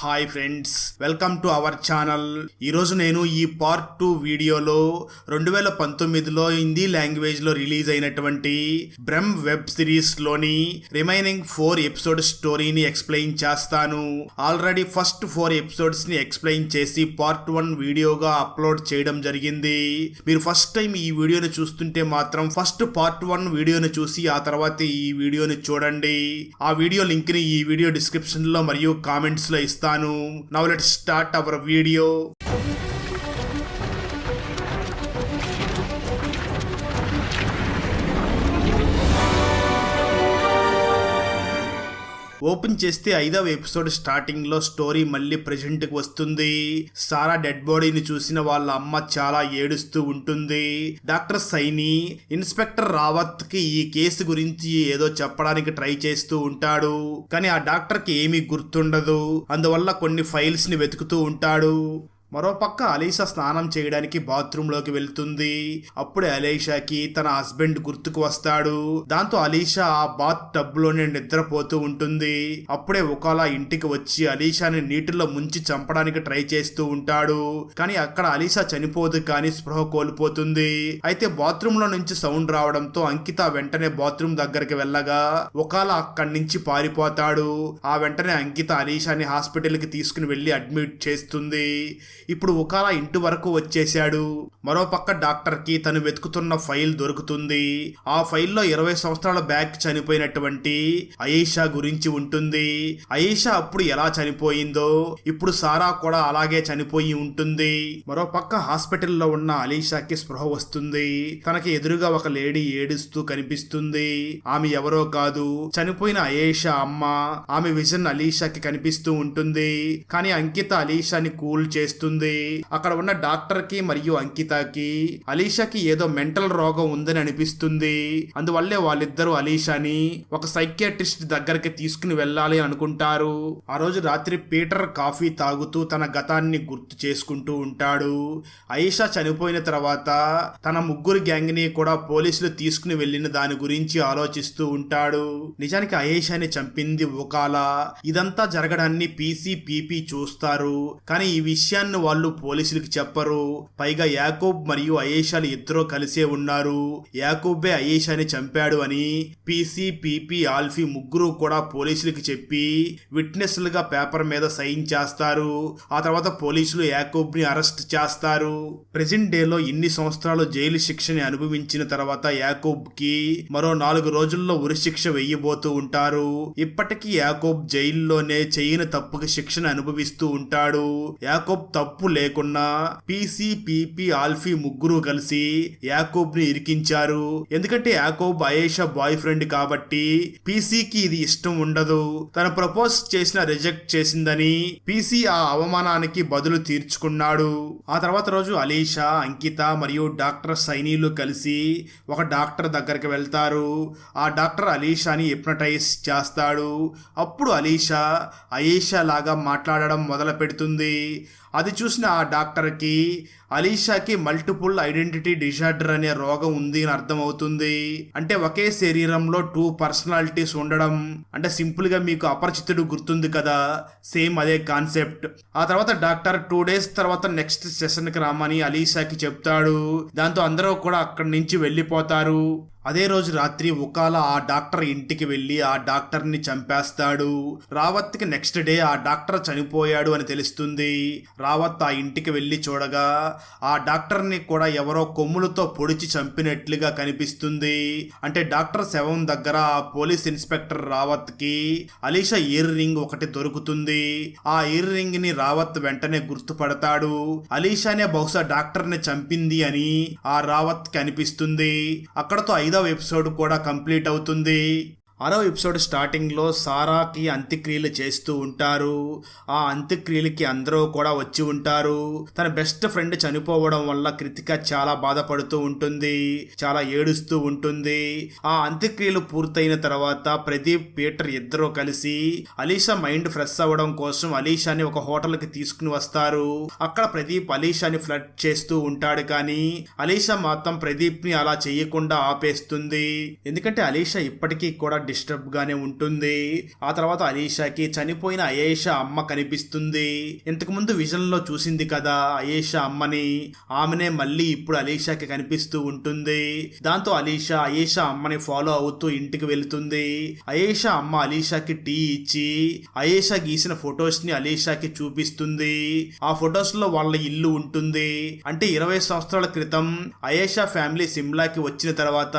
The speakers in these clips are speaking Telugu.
Hi friends welcome to our channel. ఈరోజు నేను ఈ పార్ట్ టూ వీడియోలో రెండు వేల పంతొమ్మిదిలో హిందీ లాంగ్వేజ్లో రిలీజ్ అయినటువంటి బ్రహ్మ్ వెబ్ సిరీస్లోని రిమైనింగ్ ఫోర్ ఎపిసోడ్ స్టోరీని ఎక్స్ప్లెయిన్ చేస్తాను. ఆల్రెడీ ఫస్ట్ ఫోర్ ఎపిసోడ్స్ని ఎక్స్ప్లెయిన్ చేసి పార్ట్ వన్ వీడియోగా అప్లోడ్ చేయడం జరిగింది. మీరు ఫస్ట్ టైం ఈ వీడియోని చూస్తుంటే మాత్రం ఫస్ట్ పార్ట్ వన్ వీడియోని చూసి ఆ తర్వాత ఈ వీడియోని చూడండి. ఆ వీడియో లింక్ని ఈ వీడియో డిస్క్రిప్షన్లో మరియు కామెంట్స్లో ఇస్తాను. ఇస్తాను now let start our video open చేస్తే ఐదవ ఎపిసోడ్ స్టార్టింగ్లో స్టోరీ మళ్ళీ ప్రెజెంట్కి వస్తుంది. సారా డెడ్ బాడీని చూసిన వాళ్ళ అమ్మ చాలా ఏడుస్తూ ఉంటుంది. డాక్టర్ సైని ఇన్స్పెక్టర్ రావత్కి ఈ కేసు గురించి ఏదో చెప్పడానికి ట్రై చేస్తూ ఉంటాడు. కానీ ఆ డాక్టర్కి ఏమీ గుర్తుండదు. అందువల్ల కొన్ని ఫైల్స్ని వెతుకుతూ ఉంటాడు. మరోపక్క అలీషా స్నానం చేయడానికి బాత్రూంలోకి వెళ్తుంది. అప్పుడే అలీషాకి తన హస్బెండ్ గుర్తుకు వస్తాడు. దాంతో అలీషా ఆ బాత్ టబ్లోనే నిద్రపోతూ ఉంటుంది. అప్పుడే ఒకలా ఇంటికి వచ్చి అలీషాని నీటిలో ముంచి చంపడానికి ట్రై చేస్తూ ఉంటాడు. కానీ అక్కడ అలీషా చనిపోదు కానీ స్పృహ కోల్పోతుంది. అయితే బాత్రూమ్లో నుంచి సౌండ్ రావడంతో అంకిత వెంటనే బాత్రూమ్ దగ్గరికి వెళ్ళగా ఒకలా అక్కడి నుంచి పారిపోతాడు. ఆ వెంటనే అంకిత అలీషాని హాస్పిటల్కి తీసుకుని వెళ్ళి అడ్మిట్ చేస్తుంది. ఇప్పుడు ఒకలా ఇంటి వరకు వచ్చేశాడు. మరోపక్క డాక్టర్కి తను వెతుకుతున్న ఫైల్ దొరుకుతుంది. ఆ ఫైల్లో ఇరవై సంవత్సరాల బ్యాక్ చనిపోయినటువంటి అయేషా గురించి ఉంటుంది. అయేషా అప్పుడు ఎలా చనిపోయిందో ఇప్పుడు సారా కూడా అలాగే చనిపోయి ఉంటుంది. మరోపక్క హాస్పిటల్లో ఉన్న అలీషాకి స్పృహ వస్తుంది. తనకి ఎదురుగా ఒక లేడీ ఏడుస్తూ కనిపిస్తుంది. ఆమె ఎవరో కాదు. చనిపోయిన అయేషా అమ్మ ఆమె విజన్ అలీషాకి కనిపిస్తూ ఉంటుంది. కానీ అంకిత అలీషాని కూల్ చేస్తుంది. అక్కడ ఉన్న డాక్టర్కి మరియు అంకితకి అలీషాకి ఏదో మెంటల్ రోగం ఉందని అనిపిస్తుంది. అందువల్లే వాళ్ళిద్దరూ అలీషాని ఒక సైకియాట్రిస్ట్ దగ్గరికి తీసుకుని వెళ్ళాలి అనుకుంటారు. ఆ రోజు రాత్రి పీటర్ కాఫీ తాగుతూ తన గతాన్ని గుర్తు చేసుకుంటూ ఉంటాడు. అలీషా చనిపోయిన తర్వాత తన ముగ్గురు గ్యాంగ్ని కూడా పోలీసులు తీసుకుని వెళ్ళిన దాని గురించి ఆలోచిస్తూ ఉంటాడు. నిజానికి అయేషాని చంపింది ఒకాల. ఇదంతా జరగడాన్ని పీసీ పీపీ చూస్తారు. కానీ ఈ విషయాన్ని వాళ్ళు పోలీసులకు చెప్పరు. పైగా యాకూబ్ మరియు అయేషాలు ఇద్దరూ కలిసే ఉన్నారు. యాకూబే అయేషాని చంపాడు అని పీసీ పీపీ ఆల్ఫీ ముగ్గురు కూడా పోలీసులకు చెప్పి విట్నెస్లుగా పేపర్ మీద సైన్ చేస్తారు. ఆ తర్వాత పోలీసులు యాకూబ్ని అరెస్ట్ చేస్తారు. ప్రెజెంట్ డేలో ఇన్ని సంవత్సరాలు జైలు శిక్షని అనుభవించిన తర్వాత యాకూబ్కి మరో నాలుగు రోజుల్లో ఉరిశిక్ష వెయ్యబోతూ ఉంటారు. ఇప్పటికీ యాకోబ్ జైల్లోనే చేయని తప్పుకి శిక్షను అనుభవిస్తూ ఉంటాడు. యాకోబ్ తప్పు తప్పు లేకున్నా పీసీ పీపీ ఆల్ఫీ ముగ్గురు కలిసి యాకోబ్ని ఇరికించారు. ఎందుకంటే యాకోబ్ అయేషా బాయ్ ఫ్రెండ్ కాబట్టి పీసీకి ఇది ఇష్టం ఉండదు. తను ప్రపోజ్ చేసిన రిజెక్ట్ చేసిందని పీసీ ఆ అవమానానికి బదులు తీర్చుకున్నాడు. ఆ తర్వాత రోజు అలీషా అంకిత మరియు డాక్టర్ సైనీలు కలిసి ఒక డాక్టర్ దగ్గరికి వెళ్తారు. ఆ డాక్టర్ అలీషాని హిప్నటైజ్ చేస్తాడు. అప్పుడు అలీషా అయేషా లాగా మాట్లాడడం మొదలు పెడుతుంది అది చూసిన ఆ డాక్టర్కి అలీషాకి మల్టిపుల్ ఐడెంటిటీ డిజార్డర్ అనే రోగం ఉంది అని అర్థమవుతుంది. అంటే ఒకే శరీరంలో టూ పర్సనాలిటీస్ ఉండడం అంటే సింపుల్గా మీకు అపరిచితుడు గుర్తుంది కదా? సేమ్ అదే కాన్సెప్ట్ ఆ తర్వాత డాక్టర్ టూ డేస్ తర్వాత నెక్స్ట్ సెషన్కి రామని అలీషాకి చెప్తాడు. దాంతో అందరూ కూడా అక్కడి నుంచి వెళ్ళిపోతారు. అదే రోజు రాత్రి ఒకాల ఆ డాక్టర్ ఇంటికి వెళ్ళి ఆ డాక్టర్ని చంపేస్తాడు. రావత్కి నెక్స్ట్ డే ఆ డాక్టర్ చనిపోయాడు అని తెలుస్తుంది. రావత్ ఆ ఇంటికి వెళ్ళి చూడగా ఆ డాక్టర్ని కూడా ఎవరో కొమ్ములతో పొడిచి చంపినట్లుగా కనిపిస్తుంది. అంటే డాక్టర్ శవం దగ్గర ఆ పోలీస్ ఇన్స్పెక్టర్ రావత్కి అలీషా ఇయర్ రింగ్ ఒకటి దొరుకుతుంది. ఆ ఇయర్ రింగ్ని రావత్ వెంటనే గుర్తుపడతాడు. అలీషానే బహుశా డాక్టర్ని చంపింది అని ఆ రావత్కి అనిపిస్తుంది అక్కడతో ఐదవ ఎపిసోడ్ కూడా కంప్లీట్ అవుతుంది. ఆరో ఎపిసోడ్ స్టార్టింగ్లో సారాకి అంత్యక్రియలు చేస్తూ ఉంటారు. ఆ అంత్యక్రియలకి అందరూ కూడా వచ్చి ఉంటారు. తన బెస్ట్ ఫ్రెండ్ చనిపోవడం వల్ల కృతిక చాలా బాధపడుతూ ఉంటుంది. చాలా ఏడుస్తూ ఉంటుంది. ఆ అంత్యక్రియలు పూర్తయిన తర్వాత ప్రదీప్ పీటర్ ఇద్దరూ కలిసి అలీషా మైండ్ ఫ్రెష్ అవ్వడం కోసం అలీషాని ఒక హోటల్కి తీసుకుని వస్తారు. అక్కడ ప్రదీప్ అలీషాని ఫ్లడ్ చేస్తూ ఉంటాడు కానీ అలీషా మాత్రం ప్రదీప్ని అలా చేయకుండా ఆపేస్తుంది. ఎందుకంటే అలీషా ఇప్పటికీ కూడా డిస్టర్బ్ గానే ఉంటుంది. ఆ తర్వాత అలీషాకి చనిపోయిన అయేషా అమ్మ కనిపిస్తుంది. ఇంతకు ముందు విజన్లో చూసింది కదా అయేషా అమ్మని. ఆమెనే మళ్ళీ ఇప్పుడు అలీషాకి కనిపిస్తూ ఉంటుంది. దాంతో అలీషా అయేషా అమ్మని ఫాలో అవుతూ ఇంటికి వెళుతుంది. అయేషా అమ్మ అలీషాకి టీ ఇచ్చి అయేషా గీసిన ఫొటోస్ని అలీషాకి చూపిస్తుంది. ఆ ఫొటోస్లో వాళ్ళ ఇల్లు ఉంటుంది. అంటే ఇరవై సంవత్సరాల క్రితం అయేషా ఫ్యామిలీ సిమ్లాకి వచ్చిన తర్వాత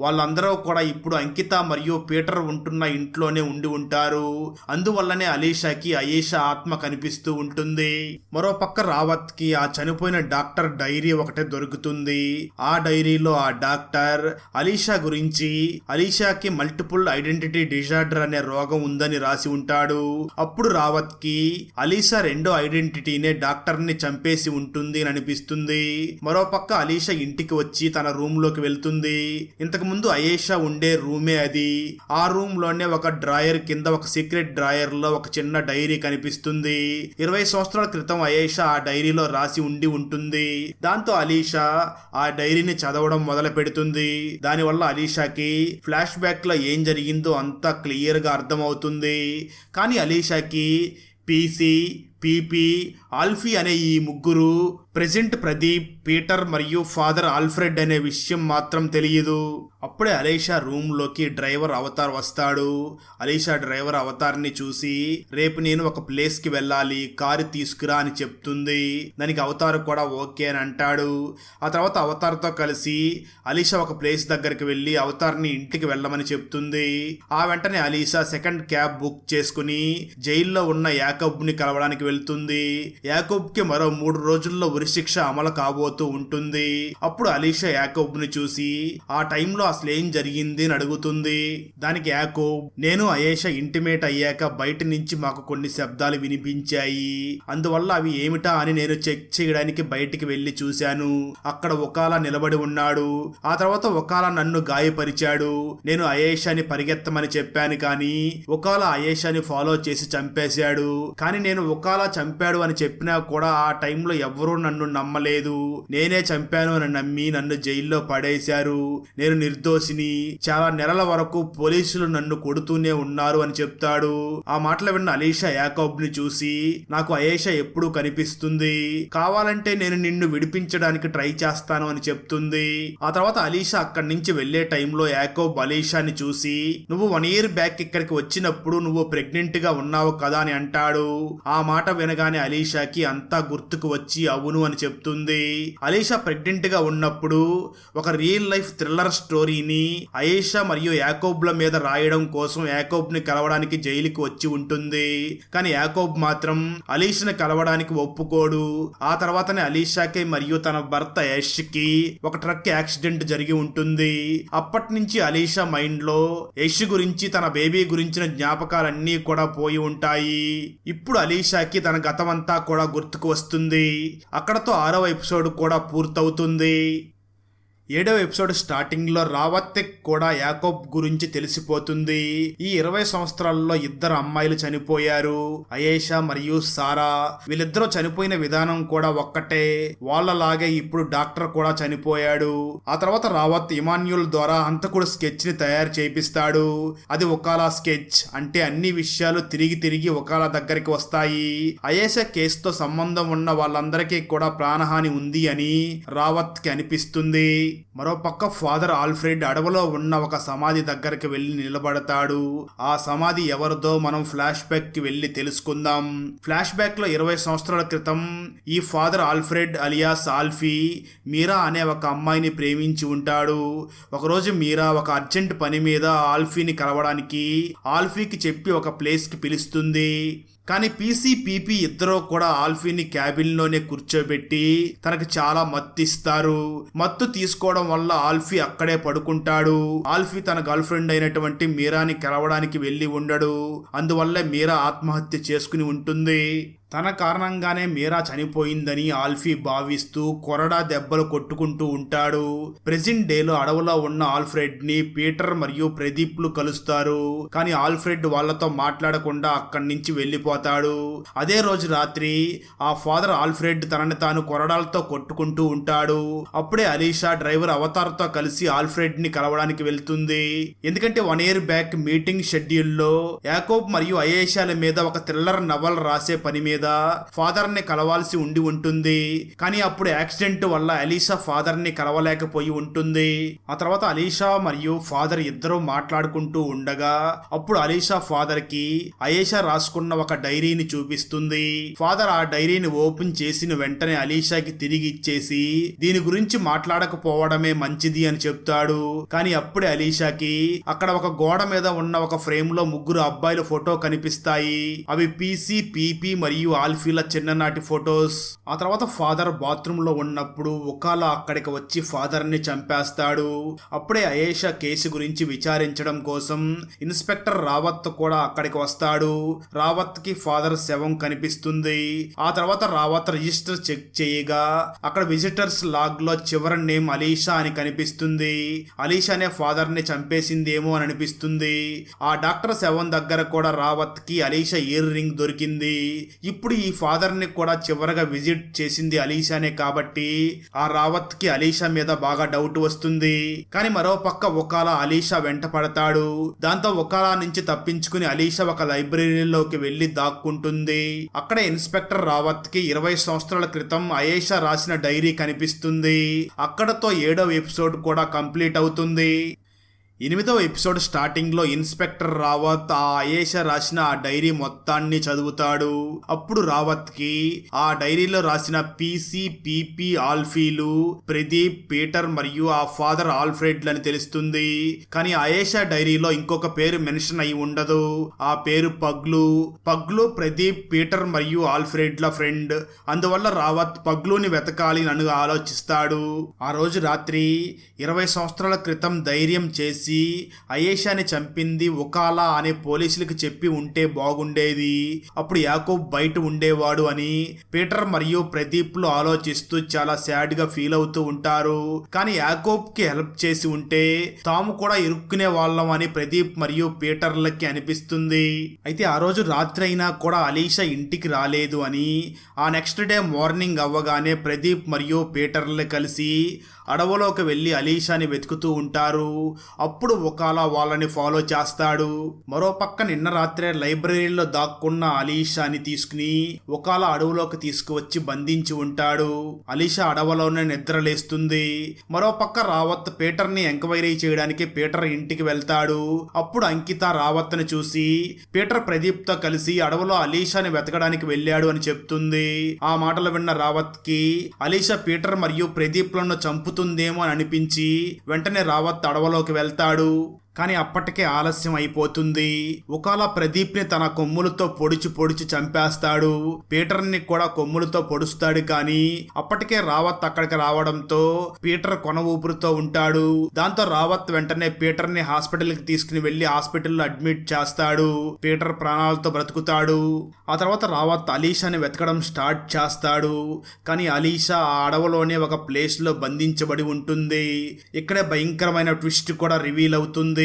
వాళ్ళందరూ కూడా ఇప్పుడు అంకిత మరియు పీటర్ ఉంటున్న ఇంట్లోనే ఉండి ఉంటారు. అందువల్లనే అలీషాకి అయేషా ఆత్మ కనిపిస్తూ ఉంటుంది. మరో పక్క రావత్కి ఆ చనిపోయిన డాక్టర్ డైరీ ఒకటే దొరుకుతుంది. ఆ డైరీలో ఆ డాక్టర్ అలీషా గురించి అలీషాకి మల్టిపుల్ ఐడెంటిటీ డిజార్డర్ అనే రోగం ఉందని రాసి ఉంటాడు. అప్పుడు రావత్కి అలీషా రెండో ఐడెంటిటీనే డాక్టర్ని చంపేసి ఉంటుంది అని అనిపిస్తుంది. మరో పక్క అలీషా ఇంటికి వచ్చి తన రూమ్లోకి వెళ్తుంది. ఇంతకు ముందు అయేషా ఉండే రూమే అది. ఆ రూమ్లోనే ఒక డ్రాయర్ కింద ఒక సీక్రెట్ డ్రాయర్లో ఒక చిన్న డైరీ కనిపిస్తుంది. ఇరవై సంవత్సరాల క్రితం అయేషా ఆ డైరీలో రాసి ఉండి ఉంటుంది. దాంతో అలీషా ఆ డైరీని చదవడం మొదలు పెడుతుంది. దానివల్ల అలీషాకి ఫ్లాష్ బ్యాక్లో ఏం జరిగిందో అంతా క్లియర్గా అర్థమవుతుంది. కానీ అలీషాకి పీసీ పీపీ ఆల్ఫీ అనే ఈ ముగ్గురు ప్రెసెంట్ ప్రదీప్ పీటర్ మరియు ఫాదర్ ఆల్ఫ్రెడ్ అనే విషయం మాత్రం తెలియదు. అప్పుడే అలీషా రూమ్లోకి డ్రైవర్ అవతార్ వస్తాడు. అలీషా డ్రైవర్ అవతార్ని చూసి రేపు నేను ఒక ప్లేస్కి వెళ్ళాలి కారు తీసుకురా అని చెప్తుంది. దానికి అవతార్ కూడా ఓకే అని అంటాడు. ఆ తర్వాత అవతార్తో కలిసి అలీషా ఒక ప్లేస్ దగ్గరికి వెళ్ళి అవతార్ని ఇంటికి వెళ్ళమని చెప్తుంది. ఆ వెంటనే అలీషా సెకండ్ క్యాబ్ బుక్ చేసుకుని జైల్లో ఉన్న యాకబ్ని కలవడానికి వెళ్తుంది. యాకబ్కి మరో మూడు రోజుల్లో ఉరిశిక్ష అమలు కాబోతూ ఉంటుంది. అప్పుడు అలీషా యాకబ్ని చూసి ఆ టైంలో అసలు ఏం జరిగింది? అని అడుగుతుంది. దానికి యాకోబ్ నేను అయేషా ఇంటిమేట్ అయ్యాక బయట నుంచి మాకు కొన్ని శబ్దాలు వినిపించాయి. అందువల్ల అవి ఏమిటా అని నేను చెక్ చేయడానికి బయటికి వెళ్ళి చూశాను. అక్కడ ఒకాల నిలబడి ఉన్నాడు. ఆ తర్వాత ఒకాల నన్ను గాయపరిచాడు. నేను అయేషాని పరిగెత్తమని చెప్పాను కానీ ఒకాల అయేషాని ఫాలో చేసి చంపేశాడు. కానీ నేను ఒకాల చంపాడు అని చెప్పినా కూడా ఆ టైంలో ఎవ్వరూ నన్ను నమ్మలేదు. నేనే చంపాను అని నమ్మి నన్ను జైల్లో పడేశారు. నేను నిర్దోషిని. చాలా నెలల వరకు పోలీసులు నన్ను కొడుతూనే ఉన్నారు అని చెప్తాడు. ఆ మాటలు విన్న అలీషా యాకబ్ని చూసి నాకు అయేషా ఎప్పుడు కనిపిస్తుంది. కావాలంటే నేను నిన్ను విడిపించడానికి ట్రై చేస్తాను అని చెప్తుంది. ఆ తర్వాత అలీషా అక్కడి నుంచి వెళ్ళే టైంలో యాకోబ్ అలీషాని చూసి నువ్వు వన్ ఇయర్ బ్యాక్ ఇక్కడికి వచ్చినప్పుడు నువ్వు ప్రెగ్నెంట్గా ఉన్నావు కదా అని అంటాడు. ఆ మాట వినగానే అలీషాకి అంతా గుర్తుకు వచ్చి అవును అని చెప్తుంది. అలీషా ప్రెగ్నెంట్గా ఉన్నప్పుడు ఒక రియల్ లైఫ్ థ్రిల్లర్ స్టోరీని అయేషా మరియు యాకోబ్ల మీద రాయడం కోసం యాకోబ్ని కలవడానికి జైలుకి వచ్చి ఉంటుంది. కానీ యాకోబ్ మాత్రం అలీషాని కలవడానికి ఒప్పుకోడు. ఆ తర్వాతనే అలీషాకి మరియు తన భర్త యష్కి ఒక ట్రక్ యాక్సిడెంట్ జరిగి ఉంటుంది. అప్పటి నుంచి అలీషా మైండ్లో యష్ గురించి తన బేబీ గురించిన జ్ఞాపకాలన్నీ కూడా పోయి ఉంటాయి. ఇప్పుడు అలీషాకి తన గతమంతా కూడా గుర్తుకు వస్తుంది. అక్కడతో ఆరవ ఎపిసోడ్ కూడా పూర్తవుతుంది. ఏడవ ఎపిసోడ్ స్టార్టింగ్లో రావత్తెక్ కూడా యాకోబ్ గురించి తెలిసిపోతుంది. ఈ ఇరవై సంవత్సరాల్లో ఇద్దరు అమ్మాయిలు చనిపోయారు. అయేషా మరియు సారా. వీళ్ళిద్దరూ చనిపోయిన విధానం కూడా ఒక్కటే. వాళ్ళలాగే ఇప్పుడు డాక్టర్ కూడా చనిపోయాడు. ఆ తర్వాత రావత్ ఇమాన్యుల్ ద్వారా హంతకుడు స్కెచ్ని తయారు చేపిస్తాడు. అది ఒకాలా స్కెచ్. అంటే అన్ని విషయాలు తిరిగి తిరిగి ఒకలా దగ్గరికి వస్తాయి. అయేషా కేసుతో సంబంధం ఉన్న వాళ్ళందరికీ కూడా ప్రాణహాని ఉంది అని రావత్కి అనిపిస్తుంది. మరోపక్క ఫాదర్ ఆల్ఫ్రెడ్ అడవిలో ఉన్న ఒక సమాధి దగ్గరికి వెళ్ళి నిలబడతాడు. ఆ సమాధి ఎవరిదో మనం ఫ్లాష్ బ్యాక్కి వెళ్ళి తెలుసుకుందాం. ఫ్లాష్ బ్యాక్లో ఇరవై సంవత్సరాల క్రితం ఈ father Alfred alias Alfie Meera అనే ఒక అమ్మాయిని ప్రేమించి ఉంటాడు. ఒకరోజు మీరా ఒక అర్జెంట్ పని మీద ఆల్ఫీని కలవడానికి ఆల్ఫీకి చెప్పి ఒక ప్లేస్కి పిలుస్తుంది. కానీ పీసీపీపీ ఇద్దరు ఇద్దరూ కూడా ఆల్ఫీని క్యాబిన్లోనే కూర్చోబెట్టి తనకు చాలా మత్తిస్తారు. మత్తు తీసుకోవడం వల్ల ఆల్ఫీ అక్కడే పడుకుంటాడు. ఆల్ఫీ తన గర్ల్ ఫ్రెండ్ అయినటువంటి మీరాని కలవడానికి వెళ్ళి ఉండడు. అందువల్ల మీరా ఆత్మహత్య చేసుకుని ఉంటుంది. తన కారణంగానే మీరా చనిపోయిందని ఆల్ఫీ భావిస్తూ కొరడా దెబ్బలు కొట్టుకుంటూ ఉంటాడు. ప్రెజెంట్ డేలో అడవులో ఉన్న ఆల్ఫ్రెడ్ని పీటర్ మరియు ప్రదీప్లు కలుస్తారు. కానీ ఆల్ఫ్రెడ్ వాళ్ళతో మాట్లాడకుండా అక్కడి నుంచి వెళ్ళిపోతాడు. అదే రోజు రాత్రి ఆ ఫాదర్ ఆల్ఫ్రెడ్ తనని తాను కొరడాలతో కొట్టుకుంటూ ఉంటాడు. అప్పుడే అలీషా డ్రైవర్ అవతార్తో కలిసి ఆల్ఫ్రెడ్ని కలవడానికి వెళ్తుంది. ఎందుకంటే వన్ ఇయర్ బ్యాక్ మీటింగ్ షెడ్యూల్లో యాకోబ్ మరియు అయేషాల మీద ఒక థ్రిల్లర్ నవల్ రాసే పని మీద ఫాదర్ని కలవాల్సి ఉండి ఉంటుంది. కానీ అప్పుడు యాక్సిడెంట్ వల్ల అలీషా ఫాదర్ని కలవలేకపోయి ఉంటుంది. ఆ తర్వాత అలీషా మరియు ఫాదర్ ఇద్దరు మాట్లాడుకుంటూ ఉండగా అప్పుడు అలీషా ఫాదర్కి అయేషా రాసుకున్న ఒక డైరీని చూపిస్తుంది. ఫాదర్ ఆ డైరీని ఓపెన్ చేసిన వెంటనే అలీషాకి తిరిగి ఇచ్చేసి దీని గురించి మాట్లాడకపోవడమే మంచిది అని చెప్తాడు. కానీ అప్పుడే అలీషాకి అక్కడ ఒక గోడ మీద ఉన్న ఒక ఫ్రేమ్లో ముగ్గురు అబ్బాయిల ఫోటో కనిపిస్తాయి. అవి పీసీ పీపీ మరియు ఆల్ఫీల చిన్ననాటి ఫొటోస్. ఆ తర్వాత ఫాదర్ బాత్రూమ్లో ఉన్నప్పుడు ఒకాల అక్కడికి వచ్చి ఫాదర్ని చంపేస్తాడు. అప్పుడే అయేషా కేసు గురించి విచారించడం కోసం ఇన్స్పెక్టర్ రావత్ కూడా అక్కడికి వస్తాడు. రావత్కి ఫాదర్ శవం కనిపిస్తుంది. ఆ తర్వాత రావత్ రిజిస్టర్ చెక్ చేయగా అక్కడ విజిటర్స్ లాగ్లో చివరి నేమ్ అలీషా అని కనిపిస్తుంది. అలీషా అనే ఫాదర్ని చంపేసిందేమో అని అనిపిస్తుంది. ఆ డాక్టర్ శవం దగ్గర కూడా రావత్కి అలీషా ఇయర్ రింగ్ దొరికింది. ఇప్పుడు ఈ ఫాదర్ని కూడా చివరగా విజిట్ చేసింది అలీషానే కాబట్టి ఆ రావత్కి అలీషా మీద బాగా డౌట్ వస్తుంది. కానీ మరో పక్క ఒకలా అలీషా వెంట పడతాడు దాంతో ఒకలా నుంచి తప్పించుకుని అలీషా ఒక లైబ్రరీలోకి వెళ్ళి దాక్కుంటుంది. అక్కడ ఇన్స్పెక్టర్ రావత్కి ఇరవై సంవత్సరాల క్రితం అయేషా రాసిన డైరీ కనిపిస్తుంది. అక్కడతో ఏడవ ఎపిసోడ్ కూడా కంప్లీట్ అవుతుంది. ఎనిమిదవ ఎపిసోడ్ స్టార్టింగ్లో ఇన్స్పెక్టర్ రావత్ ఆ అయేష రాసిన ఆ డైరీ మొత్తాన్ని చదువుతాడు. అప్పుడు రావత్కి ఆ డైరీలో రాసిన పీసీ పీపీ ఆల్ఫీలు ప్రదీప్ పీటర్ మరియు ఆ ఫాదర్ ఆల్ఫ్రెడ్ అని తెలుస్తుంది. కానీ ఆయేష డైరీలో ఇంకొక పేరు మెన్షన్ అయి ఉండదు. ఆ పేరు పగ్లు. పగ్లు ప్రదీప్ పీటర్ మరియు ఆల్ఫ్రెడ్ల ఫ్రెండ్. అందువల్ల రావత్ పగ్లుని వెతకాలి అని ఆలోచిస్తాడు. ఆ రోజు రాత్రి ఇరవై సంవత్సరాల క్రితం ధైర్యం చేసి అయేషాని చంపింది ఒకాలా అనే పోలీసులకు చెప్పి ఉంటే బాగుండేది. అప్పుడు యాకోబ్ బయట ఉండేవాడు అని పీటర్ మరియు ప్రదీప్లు ఆలోచిస్తూ చాలా సాడ్గా ఫీల్ అవుతూ ఉంటారు. కానీ యాకోబ్కి హెల్ప్ చేసి ఉంటే తాము కూడా ఇరుక్కునే వాళ్ళం అని ప్రదీప్ మరియు పీటర్లకి అనిపిస్తుంది. అయితే ఆ రోజు రాత్రి అయినా కూడా అలీషా ఇంటికి రాలేదు అని ఆ నెక్స్ట్ డే మార్నింగ్ అవ్వగానే ప్రదీప్ మరియు పీటర్లు కలిసి అడవులోకి వెళ్ళి అలీషాని వెతుకుతూ ఉంటారు. అప్పుడు ఒకాల వాళ్ళని ఫాలో చేస్తాడు. మరో పక్క నిన్న రాత్రే లైబ్రరీలో దాక్కున్న అలీషాని తీసుకుని ఒకాల అడవులోకి తీసుకువచ్చి బంధించి ఉంటాడు. అలీషా అడవులోనే నిద్రలేస్తుంది. మరో పక్క రావత్ పీటర్ని ఎంక్వైరీ చేయడానికి పీటర్ ఇంటికి వెళ్తాడు. అప్పుడు అంకిత రావత్ని చూసి పీటర్ ప్రదీప్తో కలిసి అడవులో అలీషాని వెతకడానికి వెళ్ళాడు అని చెప్తుంది. ఆ మాటలు విన్న రావత్కి అలీషా పీటర్ మరియు ప్రదీప్లను చంపుతూ చంపుతుందేమో అని అనిపించి వెంటనే రావత్ అడవలోకి వెళ్తాడు. కానీ అప్పటికే ఆలస్యం అయిపోతుంది. ఒకలా ప్రదీప్ని తన కొమ్ములతో పొడిచి పొడిచి చంపేస్తాడు పీటర్ని కూడా కొమ్ములతో పొడుస్తాడు కానీ అప్పటికే రావత్ అక్కడికి రావడంతో పీటర్ కొన ఊపిరితో ఉంటాడు. దాంతో రావత్ వెంటనే పీటర్ని హాస్పిటల్కి తీసుకుని వెళ్ళి హాస్పిటల్లో అడ్మిట్ చేస్తాడు. పీటర్ ప్రాణాలతో బ్రతుకుతాడు. ఆ తర్వాత రావత్ అలీషాని వెతకడం స్టార్ట్ చేస్తాడు. కానీ అలీషా ఆ అడవిలోనే ఒక ప్లేస్లో బంధించబడి ఉంటుంది. ఇక్కడే భయంకరమైన ట్విస్ట్ కూడా రివీల్ అవుతుంది.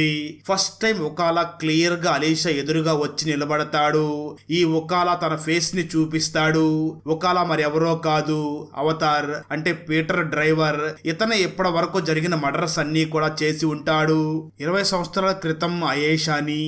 ఫస్ట్ టైం ఒకలా క్లియర్గా అలీషా ఎదురుగా వచ్చి నిలబడతాడు. ఈ ఒకలా తన ఫేస్ని చూపిస్తాడు. ఒకలా మరి ఎవరో కాదు అవతార్ అంటే పీటర్ డ్రైవర్ ఇతను ఇప్పటి వరకు జరిగిన మర్డర్స్ అన్ని కూడా చేసి ఉంటాడు. ఇరవై సంవత్సరాల క్రితం అయేషాని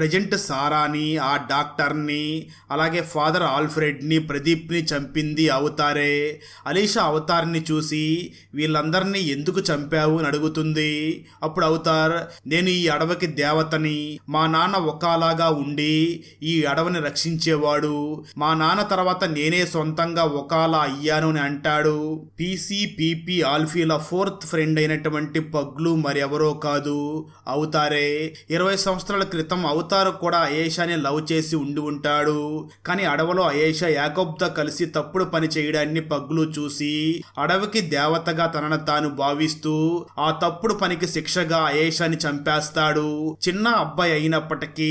ప్రజెంట్ సారాని ఆ డాక్టర్ని అలాగే ఫాదర్ ఆల్ఫ్రెడ్ని ప్రదీప్ని చంపింది అవతారే. అలీషా అవతార్ని చూసి వీళ్ళందరినీ ఎందుకు చంపావు? అని అడుగుతుంది. అప్పుడు అవతార్ నేను ఈ అడవికి దేవతని మా నాన్న ఒకలాగా ఉండి ఈ అడవిని రక్షించేవాడు. మా నాన్న తర్వాత నేనే సొంతంగా ఒకాలా అయ్యాను అని అంటాడు. పీసీపీపీ ఆల్ఫీల ఫోర్త్ ఫ్రెండ్ అయినటువంటి పగ్లు మరెవరో కాదు. అవుతారే ఇరవై సంవత్సరాల క్రితం అవుతారు అవతారు కూడా అయేషాని లవ్ చేసి ఉండి ఉంటాడు. కానీ అడవిలో అయేషా యాకోబ్తో కలిసి తప్పుడు పని చేయడాన్ని పగ్గులు చూసి అడవికి దేవతగా తనను తాను భావిస్తూ ఆ తప్పుడు పనికి శిక్షగా అయేషాని చంపేస్తాడు. చిన్న అబ్బాయి అయినప్పటికీ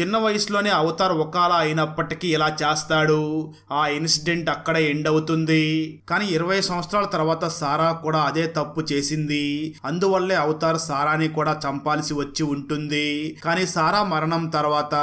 చిన్న వయసులోనే అవతార్ ఒకాల అయినప్పటికీ ఇలా చేస్తాడు. ఆ ఇన్సిడెంట్ అక్కడ ఎండ్ అవుతుంది. కానీ ఇరవై సంవత్సరాల తర్వాత సారా కూడా అదే తప్పు చేసింది. అందువల్లే అవతార్ సారాని కూడా చంపాల్సి వచ్చి ఉంటుంది. కానీ సారా మరణ తర్వాత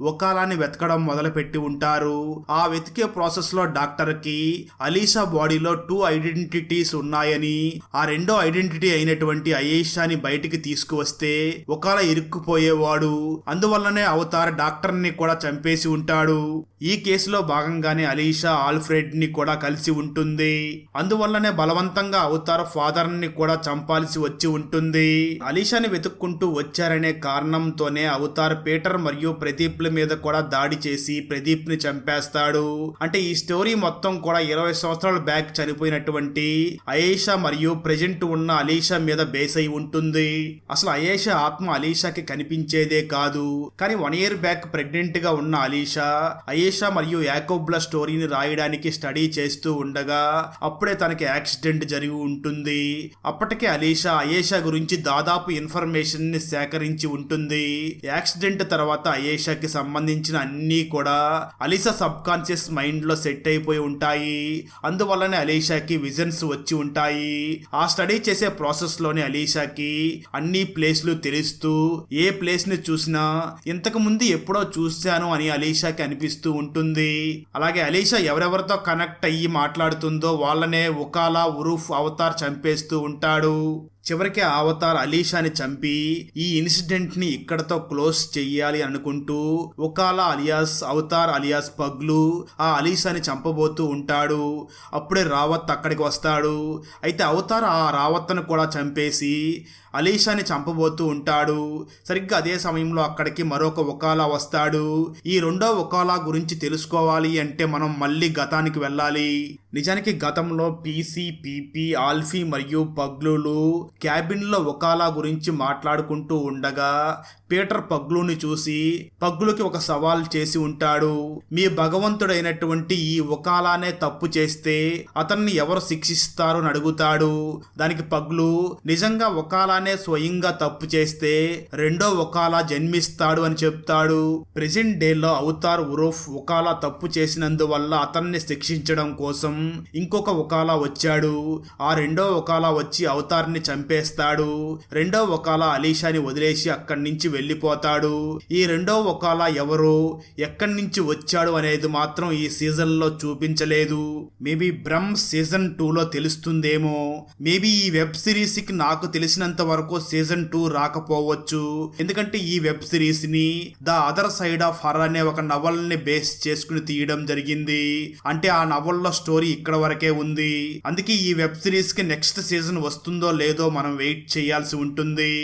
ఒకాలాన్ని వెతకడం మొదలుపెట్టి ఉంటారు. ఆ వెతికే ప్రాసెస్లో డాక్టర్కి అలీషా బాడీలో టూ ఐడెంటిటీస్ ఉన్నాయని ఆ రెండో ఐడెంటిటీ అయినటువంటి అయేషాని బయటికి తీసుకువస్తే ఒకాల ఇరుక్కుపోయేవాడు. అందువల్లనే అవతార్ డాక్టర్ని కూడా చంపేసి ఉంటాడు. ఈ కేసులో భాగంగానే అలీషా ఆల్ఫ్రెడ్ని కూడా కలిసి ఉంటుంది. అందువల్లనే బలవంతంగా అవతార్ ఫాదర్ని కూడా చంపాల్సి వచ్చి ఉంటుంది. అలీషాని వెతుక్కుంటూ వచ్చారనే కారణంతోనే అవతార్ పీటర్ మరియు ప్రదీప్ల మీద కూడా దాడి చేసి ప్రదీప్ని చంపేస్తాడు. అంటే ఈ స్టోరీ మొత్తం కూడా ఇరవై సంవత్సరాల బ్యాక్ చనిపోయినటువంటి అయేషా మరియు ప్రెజెంట్ ఉన్న అలీషా మీద బేస్ అయి ఉంటుంది. అసలు అయేషా ఆత్మ అలీషాకి కనిపించేదే కాదు. కానీ వన్ ఇయర్ బ్యాక్ ప్రెగ్నెంట్గా ఉన్న అలీషా అయేషా మరియు యాకోబ్ల స్టోరీని రాయడానికి స్టడీ చేస్తూ ఉండగా అప్పుడే తనకి యాక్సిడెంట్ జరిగి ఉంటుంది. అప్పటికే అలీషా అయేషా గురించి దాదాపు ఇన్ఫర్మేషన్ని సేకరించి ఉంటుంది. యాక్సిడెంట్ తర్వాత అయేషాకి సంబంధించిన అన్నీ కూడా అలీషా సబ్ కాన్షియస్ మైండ్లో సెట్ అయిపోయి ఉంటాయి. అందువల్లనే అలీషాకి విజన్స్ వచ్చి ఉంటాయి. ఆ స్టడీ చేసే ప్రాసెస్లోనే అలీషాకి అన్ని ప్లేస్లు తెలుస్తూ ఏ ప్లేస్ని చూసినా ఇంతకు ముందు ఎప్పుడో చూశాను అని అలీషాకి అనిపిస్తూ ఉంటుంది. అలాగే అలీషా ఎవరెవరితో కనెక్ట్ అయ్యి మాట్లాడుతుందో వాళ్ళనే ఉకాలా ఉరూఫ్ అవతార్ చంపేస్తూ ఉంటాడు. చివరికి అవతార్ అలీషాని చంపి ఈ ఇన్సిడెంట్ని ఇక్కడతో క్లోజ్ చెయ్యాలి అనుకుంటూ ఒకాల అలియాస్ అవతార్ అలియాస్ పగ్లు ఆ అలీషాని చంపబోతూ ఉంటాడు. అప్పుడే రావత్ అక్కడికి వస్తాడు. అయితే అవతార్ ఆ రావత్ను కూడా చంపేసి అలీషాని చంపబోతూ ఉంటాడు. సరిగ్గా అదే సమయంలో అక్కడికి మరొక ఒకాలా వస్తాడు. ఈ రెండో ఒకాలా గురించి తెలుసుకోవాలి అంటే మనం మళ్ళీ గతానికి వెళ్ళాలి. నిజానికి గతంలో పీసీ పీపీ ఆల్ఫీ మరియు పగ్లులు క్యాబిన్లో ఒకాలా గురించి మాట్లాడుకుంటూ ఉండగా పీటర్ పగ్లుని చూసి పగ్లుకి ఒక సవాల్ చేసి ఉంటాడు. మీ భగవంతుడైనటువంటి ఈ ఒకాలానే తప్పు చేస్తే అతన్ని ఎవరు శిక్షిస్తారు అని అడుగుతాడు. దానికి పగ్లు నిజంగా ఒకాలానే స్వయంగా తప్పు చేస్తే రెండో ఒకాలా జన్మిస్తాడు అని చెప్తాడు. ప్రెసెంట్ డేలో అవతార్ ఉరూఫ్ ఒకాలా తప్పు చేసినందువల్ల అతన్ని శిక్షించడం కోసం ఇంకొక ఒకాలా వచ్చాడు. ఆ రెండో ఒకాలా వచ్చి అవతార్ని చంపేస్తాడు. రెండో ఒకాలా అలీషాని వదిలేసి అక్కడి నుంచి వెళ్ళిపోతాడు. ఈ రెండో ఒకాల ఎవరు? ఎక్కడి నుంచి వచ్చాడు అనేది మాత్రం ఈ సీజన్లో చూపించలేదు. మేబీ బ్రహ్మ్ సీజన్ టూలో తెలుస్తుందేమో. మేబీ ఈ వెబ్ సిరీస్కి నాకు తెలిసినంత వరకు సీజన్ టూ రాకపోవచ్చు. ఎందుకంటే ఈ web సిరీస్ని the other side of her అనే ఒక నవల్ని బేస్ చేసుకుని తీయడం జరిగింది. అంటే ఆ నవల్లో స్టోరీ ఇక్కడ వరకే ఉంది. అందుకే ఈ వెబ్ సిరీస్కి నెక్స్ట్ సీజన్ వస్తుందో లేదో మనం వెయిట్ చేయాల్సి ఉంటుంది.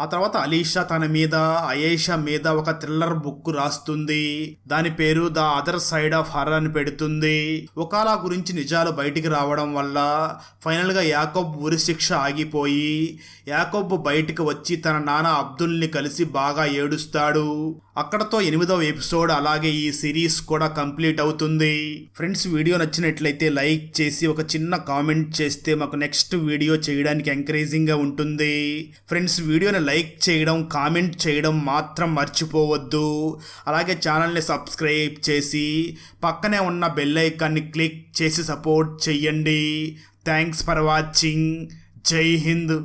ఆ తర్వాత అలీషా తన మీద అయేషా మీద ఒక థ్రిల్లర్ బుక్ రాస్తుంది. దాని పేరు the other side of her అని పెడుతుంది. ఒకాలా గురించి నిజాలు బయటికి రావడం వల్ల ఫైనల్గా యాకోబ్ ఉరి శిక్ష ఆగిపోయి యాకోబ్ బయటికి వచ్చి తన నాన్న అబ్దుల్ని కలిసి బాగా ఏడుస్తాడు. అక్కడతో ఎనిమిదవ ఎపిసోడ్ అలాగే ఈ సిరీస్ కూడా కంప్లీట్ అవుతుంది. ఫ్రెండ్స్ వీడియో నచ్చినట్లయితే లైక్ చేసి ఒక చిన్న కామెంట్ చేస్తే మాకు నెక్స్ట్ వీడియో చేయడానికి ఎంకరేజింగ్గా ఉంటుంది. ఫ్రెండ్స్ వీడియోని లైక్ చేయడం కామెంట్ చేయడం మాత్రం మర్చిపోవద్దు. అలాగే ఛానల్ని సబ్స్క్రైబ్ చేసి పక్కనే ఉన్న బెల్ ఐకాన్ని క్లిక్ చేసి సపోర్ట్ చెయ్యండి. Thanks for watching. Jai Hind.